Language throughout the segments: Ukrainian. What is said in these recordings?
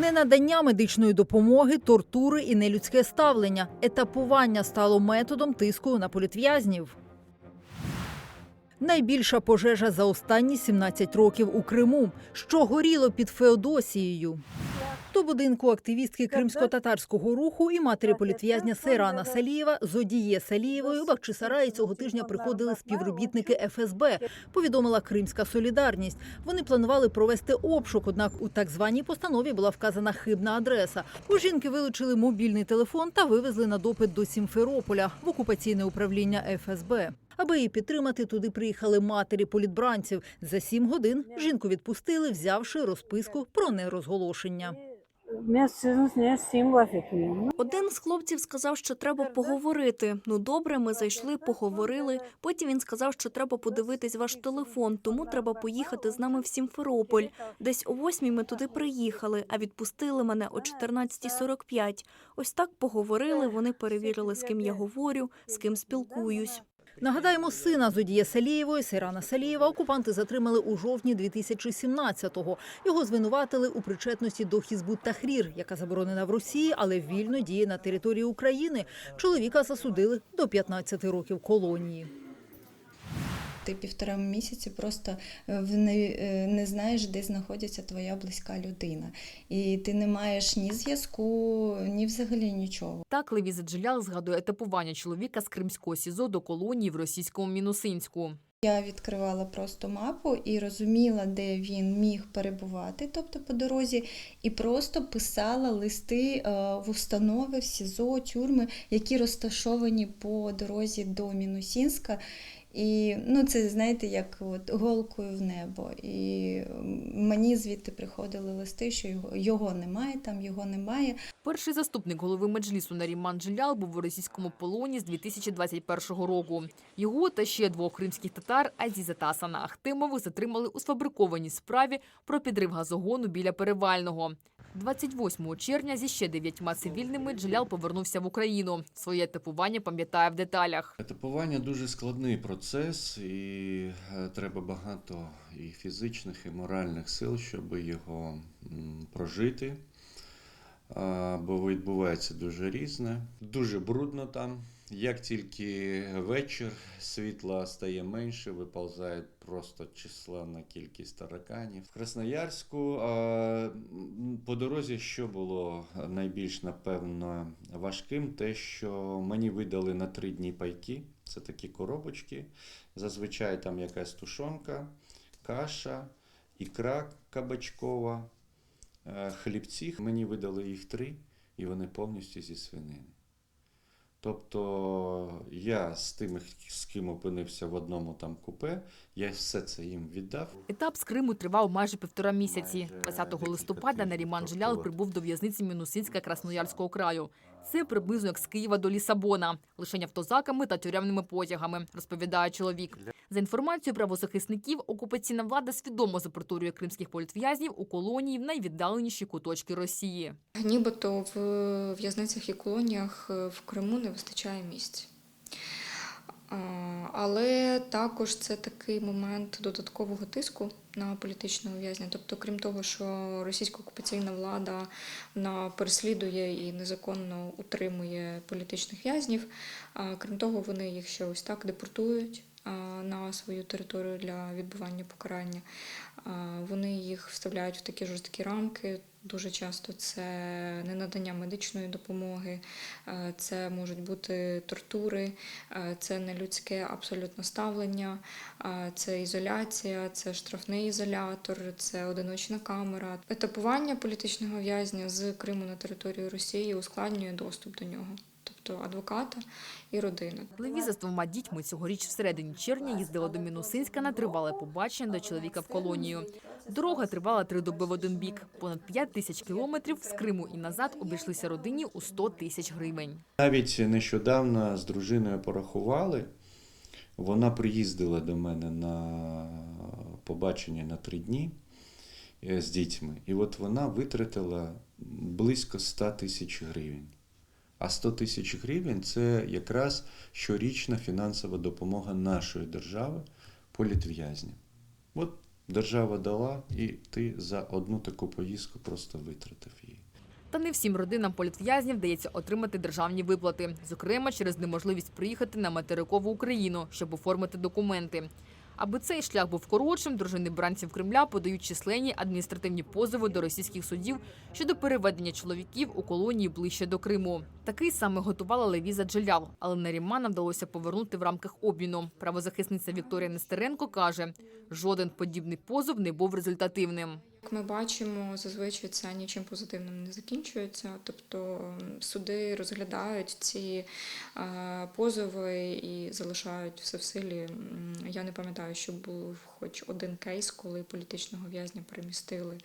Ненадання медичної допомоги, тортури і нелюдське ставлення. Етапування стало методом тиску на політв'язнів. Найбільша пожежа за останні 17 років у Криму, що горіло під Феодосією. До будинку активістки кримсько-татарського руху і матері політв'язня Сейрана Салієва з Одіє Салієвою Бахчисараї цього тижня приходили співробітники ФСБ. Повідомила Кримська Солідарність. Вони планували провести обшук, однак у так званій постанові була вказана хибна адреса. У жінки вилучили мобільний телефон та вивезли на допит до Сімферополя в окупаційне управління ФСБ. Аби її підтримати, туди приїхали матері політбранців. За сім годин жінку відпустили, взявши розписку про нерозголошення. Один з хлопців сказав, що треба поговорити. Ну добре, ми зайшли, поговорили. Потім він сказав, що треба подивитись ваш телефон, тому треба поїхати з нами в Сімферополь. Десь о восьмій ми туди приїхали, а відпустили мене о 14.45. Ось так поговорили. Вони перевірили, з ким я говорю, з ким спілкуюсь. Нагадаємо, сина Зодія Салієвої, Сирана Салієва, окупанти затримали у жовтні 2017-го. Його звинуватили у причетності до Хізбут Тахрір, яка заборонена в Росії, але вільно діє на території України. Чоловіка засудили до 15 років колонії. Ти півтора місяці просто е, в не, е, не знаєш, де знаходиться твоя близька людина. І ти не маєш ні зв'язку, ні взагалі нічого. Так Левіза Джилял згадує етапування чоловіка з Кримського СІЗО до колонії в російському Мінусинську. Я відкривала просто мапу і розуміла, де він міг перебувати, тобто по дорозі, і просто писала листи е, в установи, в СІЗО, тюрми, які розташовані по дорозі до Мінусінська. І ну, це знаєте, як от голкою в небо. І мені звідти приходили листи, що його, його немає, там його немає. Перший заступник голови меджлісу Наріман Джилял був у російському полоні з 2021 року. Його та ще двох кримських татар Азіза та Асана Ахтимових затримали у сфабрикованій справі про підрив газогону біля Перевального. 28 червня зі ще дев'ятьма цивільними Джилял повернувся в Україну. Своє етапування пам'ятає в деталях. Етапування дуже складний процес, і е, треба багато і фізичних, і моральних сил, щоб його прожити. Бо відбувається дуже різне, дуже брудно там. Як тільки вечір, світла стає менше, виповзає просто численна кількість тараканів. В Красноярську по дорозі, що було найбільш напевно важким, те, що мені видали на три дні пайки. Це такі коробочки. Зазвичай там якась тушонка, каша, ікра кабачкова, е, хлібці. Мені видали їх три, і вони повністю зі свинини. Тобто я з тими, з ким опинився в одному там купе, я все це їм віддав. Етап з Криму тривав майже півтора місяці. Майже 20 листопада Наріман Жлял прибув до в'язниці Мінусинська Красноярського краю. Це приблизно як з Києва до Лісабона, лише автозаками та тюремними потягами, розповідає чоловік. За інформацією правозахисників, окупаційна влада свідомо запортує кримських політв'язнів у колонії в найвіддаленіші куточки Росії. Нібито в в'язницях і колоніях е, в Криму не вистачає місць. Але також це такий момент додаткового тиску на політичного в'язня. Тобто, крім того, що російська окупаційна влада вона переслідує і незаконно утримує політичних в'язнів, а крім того, вони їх ще ось так депортують на свою територію для відбування покарання. Вони їх вставляють в такі жорсткі рамки. Дуже часто це ненадання медичної допомоги, е, це можуть бути тортури, е, це нелюдське абсолютно ставлення, е, це ізоляція, це штрафний ізолятор, це одиночна камера. Етапування політичного в'язня з Криму на територію Росії ускладнює доступ до нього, тобто адвоката і родина. Левіза з двома дітьми цьогоріч в середині червня їздила до Мінусинська на тривале побачення до чоловіка в колонію. Дорога тривала три доби в один бік. Понад 5 тисяч кілометрів з Криму і назад обійшлися родині у 100 тисяч гривень. Навіть нещодавно з дружиною порахували. Вона приїздила до мене на побачення на три дні е, з дітьми, і от вона витратила близько 100 тисяч гривень. А 100 тисяч гривень це якраз щорічна фінансова допомога нашої держави політв'язням. От Держава дала, і ти за одну таку поїздку просто витратив її. Та не всім родинам політв'язнів вдається отримати державні виплати, зокрема через неможливість приїхати на материкову Україну, щоб оформити документи. Аби цей шлях був коротшим, дружини бранців Кремля подають численні адміністративні позови до російських судів щодо переведення чоловіків у колонії ближче до Криму. Такий саме готувала Левіза Джелял, але Нарімана вдалося повернути в рамках обміну. Правозахисниця Вікторія Нестеренко каже, жоден подібний позов не був результативним. Як ми бачимо, зазвичай це нічим позитивним не закінчується. Тобто суди розглядають ці е, позови і залишають все в силі. Я не пам'ятаю, щоб був хоч один кейс, коли політичного в'язня перемістили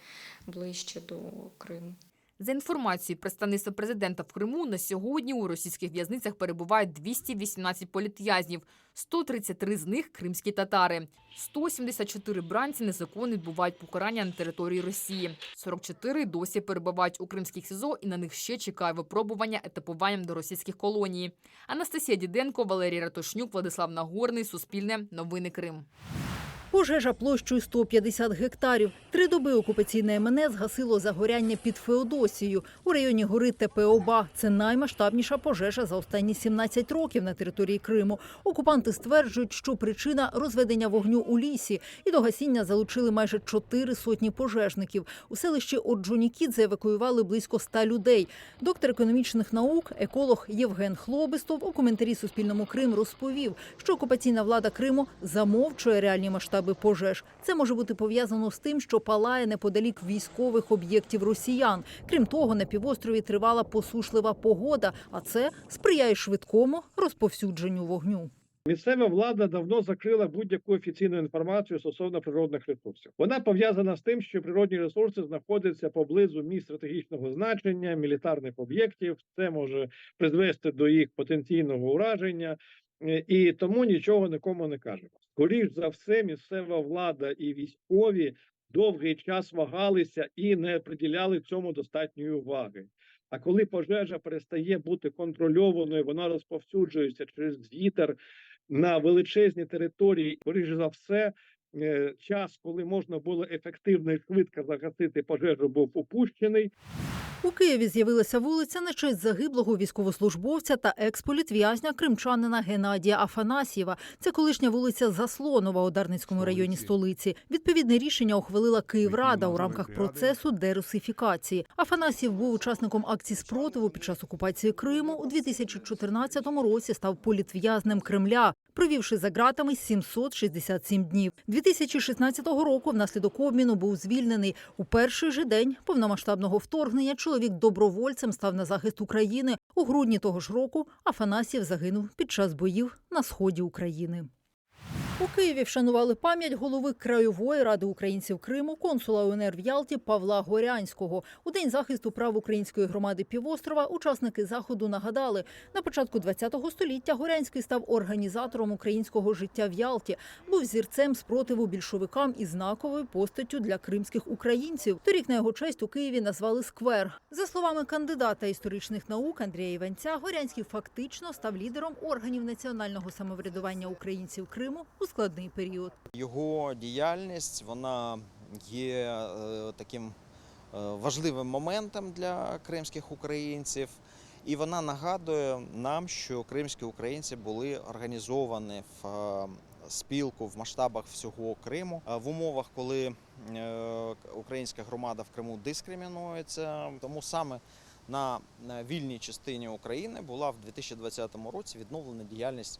ближче до Криму. За інформацією представництва президента в Криму, на сьогодні у російських в'язницях перебувають 218 політв'язнів, 133 з них кримські татари. 174 бранці незаконно відбувають покарання на території Росії. 44 досі перебувають у кримських СІЗО і на них ще чекає випробування етапуванням до російських колоній. Анастасія Діденко, Валерій Ратушнюк, Владислав Нагорний, Суспільне, Новини Крим. Пожежа площею 150 гектарів. Три доби окупаційне МНС гасило загоряння під Феодосією у районі гори Тепеоба. Це наймасштабніша пожежа за останні 17 років на території Криму. Окупанти стверджують, що причина розведення вогню у лісі. І до гасіння залучили майже чотири сотні пожежників. У селищі Орджонікідзе евакуювали близько ста людей. Доктор економічних наук, еколог Євген Хлобистов у коментарі Суспільному Крим розповів, що окупаційна влада Криму замовчує реальні масштаби пожеж. Це може бути пов'язано з тим, що палає неподалік військових об'єктів росіян. Крім того, на півострові тривала посушлива погода, а це сприяє швидкому розповсюдженню вогню. Місцева влада давно закрила будь-яку офіційну інформацію стосовно природних ресурсів. Вона пов'язана з тим, що природні ресурси знаходяться поблизу місць стратегічного значення, мілітарних об'єктів. Це може призвести до їх потенційного ураження, і тому нічого нікому не кажемо. Скоріш за все, місцева влада і військові довгий час вагалися і не приділяли цьому достатньої уваги. А коли пожежа перестає бути контрольованою, вона розповсюджується через вітер на величезні території. скоріш за все, е, час, коли можна було ефективно і швидко загасити пожежу, був упущений. У Києві з'явилася вулиця на честь загиблого військовослужбовця та експолітв'язня кримчанина Геннадія Афанасьєва. Це колишня вулиця Заслонова у Дарницькому районі столиці. Відповідне рішення ухвалила Київрада у рамках процесу дерусифікації. Афанасьєв був учасником акції спротиву під час окупації Криму. У 2014 році став політв'язнем Кремля, провівши за ґратами 767 днів. 2016 року внаслідок обміну був звільнений. У перший же день повномасштабного вторгнення чоловік добровольцем став на захист України. У грудні того ж року Афанасьєв загинув під час боїв на сході України. У Києві вшанували пам'ять голови краєвої ради українців Криму, консула УНР в Ялті Павла Горянського. У день захисту прав української громади півострова учасники заходу нагадали, на початку ХХ століття Горянський став організатором українського життя в Ялті, був зірцем спротиву більшовикам і знаковою постаттю для кримських українців. Торік на його честь у Києві назвали сквер. За словами кандидата історичних наук Андрія Іванця, Горянський фактично став лідером органів національного самоврядування українців Криму у складний період. Його діяльність вона є е, таким е, важливим моментом для кримських українців, і вона нагадує нам, що кримські українці були організовані в е, спілку в масштабах всього Криму в умовах, коли українська громада в Криму дискримінується. Тому саме на вільній частині України була в 2020 році відновлена діяльність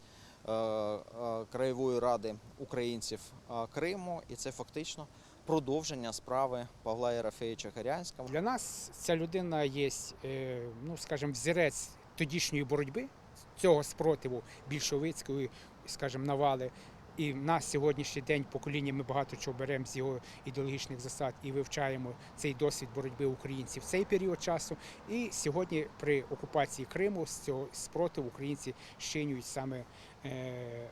Краєвої ради українців е, Криму, і це фактично продовження справи Павла Єрофеєвича Гарянського. Для нас ця людина є, е, ну скажімо, взірець тодішньої боротьби цього спротиву більшовицької, скажімо, навали. І на сьогоднішній день покоління ми багато чого беремо з його ідеологічних засад і вивчаємо цей досвід боротьби українців в цей період часу. І сьогодні при окупації Криму з цього спротиву українці щинюють саме. Е,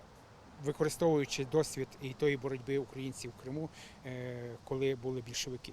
Використовуючи досвід і тої боротьби українців в Криму, е, коли були більшовики.